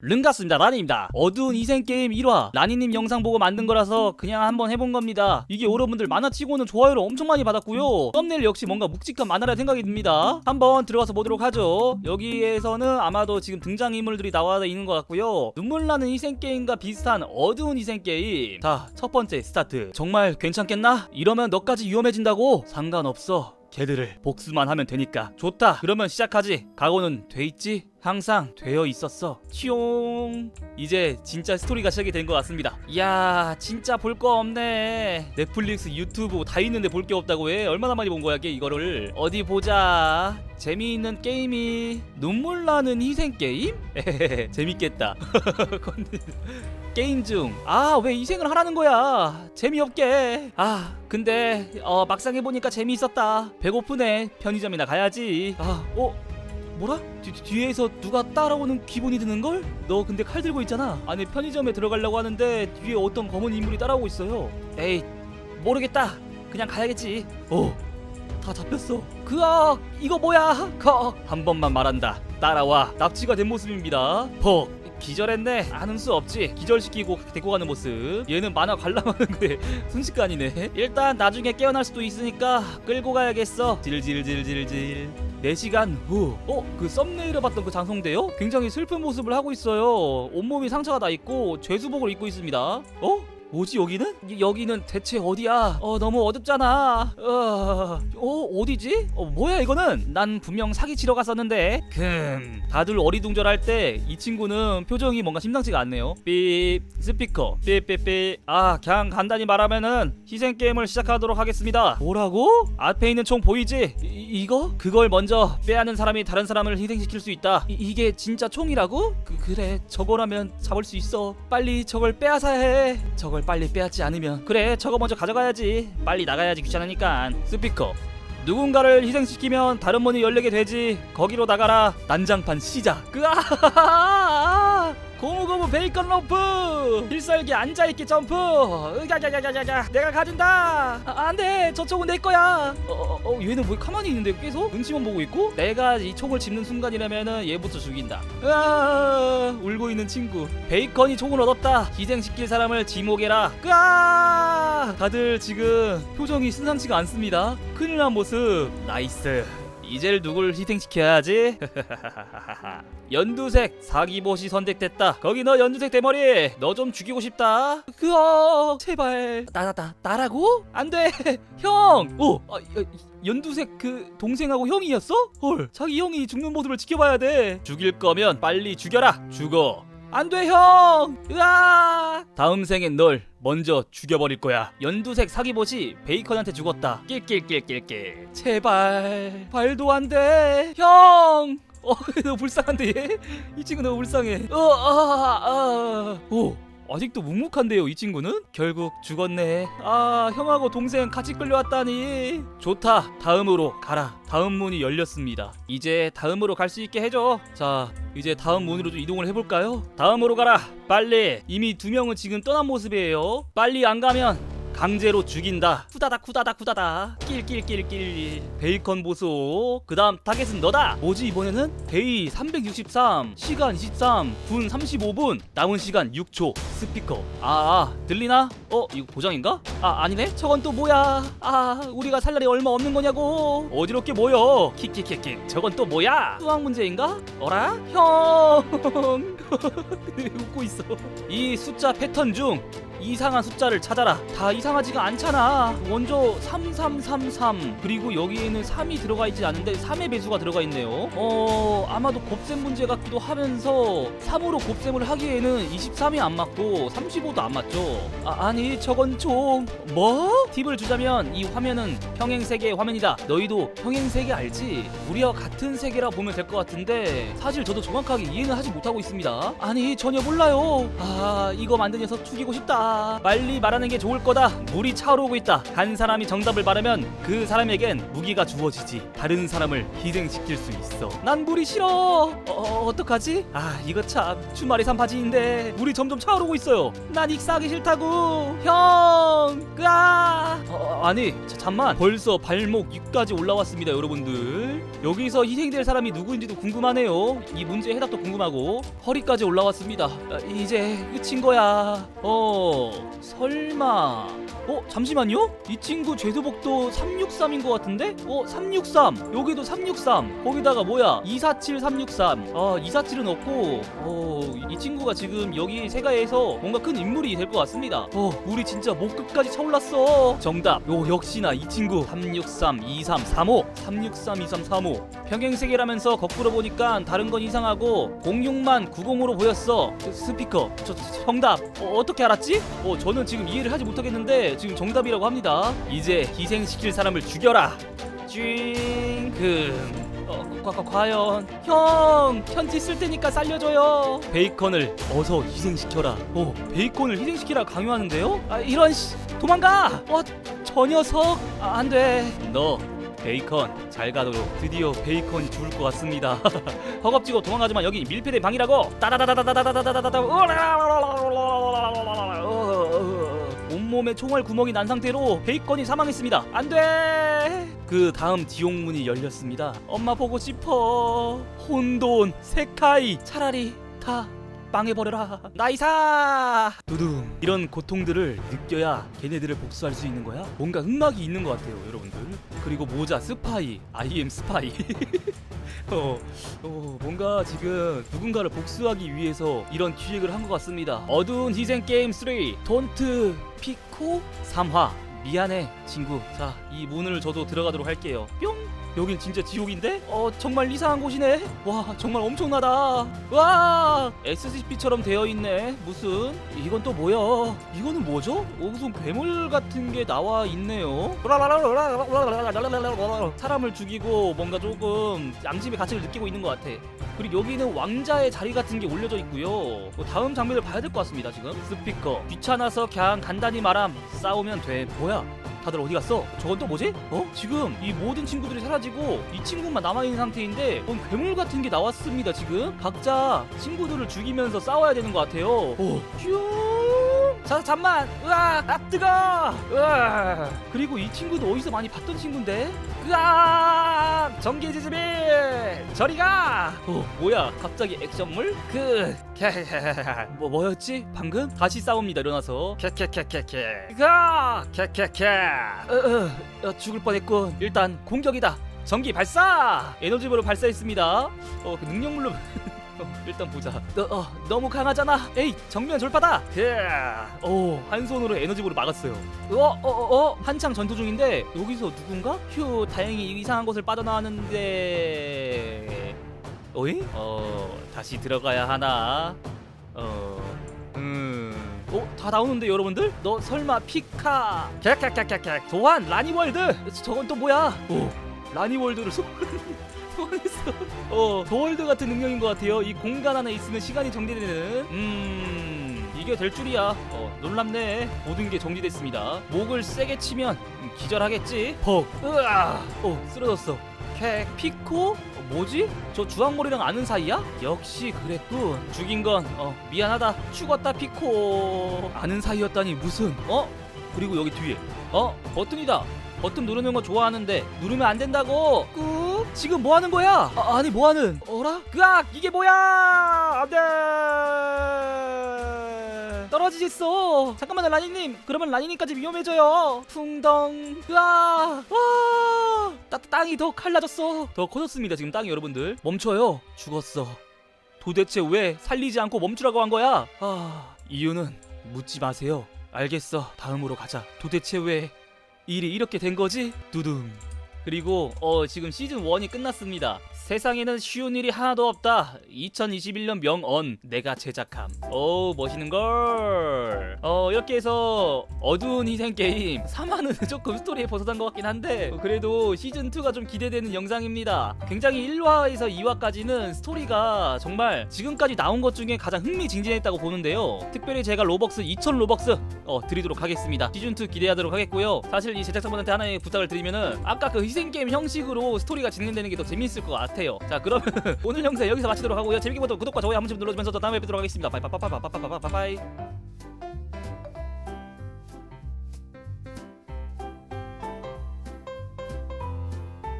른가스입니다 라니입니다. 어두운 희생게임 1화. 라니님 영상 보고 만든 거라서 그냥 한번 해본 겁니다. 이게 여러분들 만화치고는 좋아요를 엄청 많이 받았고요. 썸네일 역시 뭔가 묵직한 만화라 생각이 듭니다. 한번 들어가서 보도록 하죠. 여기에서는 아마도 지금 등장인물들이 나와 있는 것 같고요. 눈물 나는 희생게임과 비슷한 어두운 희생게임. 자 첫 번째 스타트. 정말 괜찮겠나? 이러면 너까지 위험해진다고? 상관없어 걔들을 복수만 하면 되니까. 좋다. 그러면 시작하지. 각오는 돼 있지? 항상 되어 있었어. 치용 이제 진짜 스토리가 시작이 된 것 같습니다. 이야 진짜 볼 거 없네. 넷플릭스 유튜브 다 있는데 볼 게 없다고 해? 얼마나 많이 본 거야 걔 이거를? 어디 보자. 재미있는 게임이 눈물 나는 희생 게임? 재밌겠다 게임 중. 아왜 희생을 하라는 거야? 재미없게. 아 근데 어 막상 해보니까 재미있었다. 배고프네. 편의점이나 가야지. 아 어? 뭐라? 뒤, 뒤에서 누가 따라오는 기분이 드는 걸? 너 근데 칼 들고 있잖아. 안에 편의점에 들어가려고 하는데 뒤에 어떤 검은 인물이 따라오고 있어요. 에이 모르겠다. 그냥 가야겠지. 어다 잡혔어. 그아 이거 뭐야? 컷한 번만 말한다. 따라와. 납치가 된 모습입니다. 퍽 기절했네. 아는 수 없지. 기절시키고 데리고 가는 모습. 얘는 만화 관람하는 게 순식간이네. 일단 나중에 깨어날 수도 있으니까 끌고 가야겠어. 질질질질질. 4시간 후. 어? 그 썸네일에 봤던 그 장성대요? 굉장히 슬픈 모습을 하고 있어요. 온몸이 상처가 나 있고 죄수복을 입고 있습니다. 어? 뭐지 여기는? 이- 여기는 대체 어디야? 어 너무 어둡잖아. 어, 어 어디지? 어 뭐야 이거는? 난 분명 사기 치러 갔었는데. 금 다들 어리둥절할 때 이 친구는 표정이 뭔가 심상치가 않네요. 삐 스피커 삐삐삐 아 그냥 간단히 말하면은 희생 게임을 시작하도록 하겠습니다. 뭐라고? 앞에 있는 총 보이지? 이, 이거? 그걸 먼저 빼앗는 사람이 다른 사람을 희생시킬 수 있다. 이, 이게 진짜 총이라고? 그, 그래 저거라면 잡을 수 있어. 빨리 저걸 빼앗아야 해. 저걸 빨리 빼앗지 않으면 그래 저거 먼저 가져가야지. 빨리 나가야지 귀찮으니까. 스피커 누군가를 희생시키면 다른 문이 열리게 되지. 거기로 나가라. 난장판 시작. 으아! 고무고무 베이컨 로프! 필살기 앉아있기 점프! 으가가가가가 내가 가진다! 아, 안돼! 저 총은 내 거야! 어, 어, 어, 얘는 왜 가만히 있는데 계속? 눈치만 보고 있고? 내가 이 총을 집는 순간이라면은 얘부터 죽인다. 으아 울고 있는 친구. 베이컨이 총을 얻었다. 희생시킬 사람을 지목해라. 으아! 다들 지금 표정이 심상치가 않습니다. 큰일 난 모습. 나이스 이제를 누굴 희생시켜야지? 연두색 사기봇이 선택됐다. 거기 너 연두색 대머리 너 좀 죽이고 싶다. 그어 제발. 나나나 나라고? 안돼. 형 오 아, 여- 연두색 그 동생하고 형이었어? 헐 자기 형이 죽는 모습을 지켜봐야 돼. 죽일 거면 빨리 죽여라 죽어 안돼 형 으아 다음 생엔 널 먼저 죽여버릴 거야 연두색 사기봇이 베이컨한테 죽었다 낄낄낄낄낄 제발 발도 안 돼 형 어, 너무 불쌍한데 얘? 이 친구 너무 불쌍해. 어, 아, 아. 오, 아직도 묵묵한데요, 이 친구는? 결국 죽었네. 아, 형하고 동생 같이 끌려왔다니. 좋다. 다음으로 가라. 다음 문이 열렸습니다. 이제 다음으로 갈 수 있게 해줘. 자, 이제 다음 문으로 좀 이동을 해볼까요? 다음으로 가라. 빨리. 이미 두 명은 지금 떠난 모습이에요. 빨리 안 가면 강제로 죽인다. 후다닥 후다닥 후다닥. 낄낄낄낄. 베이컨 보소. 그 다음 타겟은 너다. 뭐지 이번에는? 데이 363, 시간 23, 분 35분, 남은 시간 6초. 스피커. 아, 아 들리나? 어 이거 보장인가? 아 아니네. 저건 또 뭐야? 아 우리가 살 날이 얼마 없는 거냐고. 어지럽게 모여. 킥킥킥킥. 저건 또 뭐야? 수학 문제인가? 어라? 형. 웃고 있어. 이 숫자 패턴 중 이상한 숫자를 찾아라. 다 이상 하지가 않잖아. 먼저 3333 그리고 여기에는 3이 들어가 있지 않은데 3의 배수가 들어가 있네요. 어 아마도 곱셈 문제 같기도 하면서 3으로 곱셈을 하기에는 23이 안 맞고 35도 안 맞죠. 아, 아니 저건 좀 뭐? 팁을 주자면 이 화면은 평행 세계의 화면이다. 너희도 평행 세계 알지? 우리와 같은 세계라 보면 될 것 같은데 사실 저도 정확하게 이해는 하지 못하고 있습니다. 아니 전혀 몰라요. 아 이거 만든 녀석 죽이고 싶다. 빨리 말하는 게 좋을 거다. 물이 차오르고 있다. 한 사람이 정답을 말하면 그 사람에겐 무기가 주어지지. 다른 사람을 희생시킬 수 있어. 난 물이 싫어. 어, 어떡하지? 아 이거 참 주말에 산 바지인데 물이 점점 차오르고 있어요. 난 익사하기 싫다고. 형, 으아. 어, 아니, 자, 잠만. 벌써 발목 위까지 올라왔습니다, 여러분들. 여기서 희생될 사람이 누구인지도 궁금하네요. 이 문제의 해답도 궁금하고 허리까지 올라왔습니다. 아, 이제 끝인 거야. 어, 설마. 어, 잠시만요. 이 친구 죄수복도 363인 것 같은데? 어, 363. 여기도 363. 거기다가 뭐야? 247, 363. 아, 247은 없고, 어, 이 친구가 지금 여기 세가에서 뭔가 큰 인물이 될 것 같습니다. 어, 우리 진짜 목 끝까지 차올랐어. 정답. 요, 역시나 이 친구. 363, 23, 35. 363, 23, 35. 평행세계라면서 거꾸로 보니까 다른 건 이상하고 06만 90으로 보였어. 스- 스피커. 저, 저, 정답. 어, 어떻게 알았지? 어, 저는 지금 이해를 하지 못하겠는데 지금 정답이라고 합니다. 이제 희생시킬 사람을 죽여라. 쥐금. 어, 과, 과, 과연 형 편지 쓸 테니까 살려줘요. 베이컨을 어서 희생시켜라. 오, 베이컨을 희생시키라 강요하는데요? 아, 이런 씨, 도망가. 어, 저 녀석 아, 안 돼. 너 베이컨 잘 가도록 드디어 베이컨이 죽을 것 같습니다. 허겁지겁 도망가지만 여기 밀폐된 방이라고. 따다다다다다다다다다다. 온몸에 총알 구멍이 난 상태로 베이컨이 사망했습니다. 안 돼. 그 다음 지옥문이 열렸습니다. 엄마 보고 싶어. 혼돈, 세카이. 차라리 다 빵해버려라. 나이사. 두둥. 이런 고통들을 느껴야 걔네들을 복수할 수 있는 거야? 뭔가 흑막이 있는 것 같아요, 여러분들. 그리고 모자 스파이. Am 스파이. 어, 어, 뭔가 지금 누군가를 복수하기 위해서 이런 기획을 한 것 같습니다. 어두운 희생 게임 3 돈트 피코 3화 미안해 친구. 자, 이 문을 저도 들어가도록 할게요. 뿅. 여긴 진짜 지옥인데? 어 정말 이상한 곳이네. 와 정말 엄청나다. 와 SCP처럼 되어 있네. 무슨 이건 또 뭐야? 이거는 뭐죠? 어, 무슨 괴물 같은 게 나와 있네요. 사람을 죽이고 뭔가 조금 양심의 가치를 느끼고 있는 것 같아. 그리고 여기는 왕자의 자리 같은 게 올려져 있고요. 뭐 다음 장면을 봐야 될 것 같습니다. 지금 스피커 귀찮아서 그냥 간단히 말함 싸우면 돼. 뭐야? 다들 어디 갔어? 저건 또 뭐지? 어? 지금 이 모든 친구들이 사라지고 이 친구만 남아 있는 상태인데 뭔 괴물 같은 게 나왔습니다. 지금 각자 친구들을 죽이면서 싸워야 되는 것 같아요. 오, 쭉. 자 잠만. 으아, 아 뜨거. 으아. 그리고 이 친구도 어디서 많이 봤던 친구인데? 으아, 전기 지지비. 저리 가. 어, 뭐야? 갑자기 액션물? 그, 뭐 뭐였지? 방금 다시 싸웁니다. 일어나서. 캐캐캐캐캐. 가, 캐캐캐. 어, 어, 어, 죽을 뻔했군. 일단 공격이다. 전기 발사! 에너지볼을 발사했습니다. 어, 그 능력물로 어, 일단 보자. 너, 어, 너무 강하잖아. 에이, 정면 졸파다. 그, 오, 한 손으로 에너지볼을 막았어요. 어, 어, 어, 어, 한창 전투 중인데 여기서 누군가? 휴, 다행히 이상한 곳을 빠져나왔는데. 어이? 어, 다시 들어가야 하나? 어, 음. 어, 다 나오는데 여러분들? 너 설마 피카? 캬캬캬캬캬. 소환 라니월드. 저건 또 뭐야? 오, 라니월드를 소. 소환했어. 어, 더월드 같은 능력인 것 같아요. 이 공간 안에 있으면 시간이 정지되는. 음, 이게 될 줄이야. 어, 놀랍네. 모든 게 정지됐습니다. 목을 세게 치면 음, 기절하겠지. 퍽. 으아. 어, 쓰러졌어. 캐 피코? 어, 뭐지? 저 주황머리랑 아는 사이야? 역시 그랬군. 죽인 건 어, 미안하다. 죽었다 피코. 아는 사이였다니 무슨? 어? 그리고 여기 뒤에 어 버튼이다. 버튼 누르는 거 좋아하는데 누르면 안 된다고. 꾹. 지금 뭐 하는 거야? 아, 아니 뭐 하는? 어라? 그악 이게 뭐야? 안돼. 떨어지겠어. 잠깐만요 라니님. 그러면 라니님까지 위험해져요. 풍덩. 으아. 와. 따, 땅이 더 갈라졌어. 더 커졌습니다 지금 땅이 여러분들. 멈춰요. 죽었어. 도대체 왜 살리지 않고 멈추라고 한 거야? 아 이유는 묻지 마세요. 알겠어. 다음으로 가자. 도대체 왜 일이 이렇게 된 거지? 두둥. 그리고 어 지금 시즌 1이 끝났습니다. 세상에는 쉬운 일이 하나도 없다. 2021년 명언 내가 제작함. 오 멋있는 걸. 어 이렇게 해서 어두운 희생 게임 3화는 조금 스토리에 벗어난 것 같긴 한데 어, 그래도 시즌 2가 좀 기대되는 영상입니다. 굉장히 1화에서 2화까지는 스토리가 정말 지금까지 나온 것 중에 가장 흥미진진했다고 보는데요. 특별히 제가 로벅스 2,000 로벅스 어, 드리도록 하겠습니다. 시즌 2 기대하도록 하겠고요. 사실 이 제작자분한테 하나의 부탁을 드리면은 아까 그 희생 게임 형식으로 스토리가 진행되는 게 더 재밌을 것 같아요. 같아요. 자 그러면 오늘 영상 여기서 마치도록 하고요. 재밌게 보던 구독과 좋아요 한 번씩 눌러주면서 또 다음에 뵙도록 하겠습니다. 바이바이바이바이바이바이.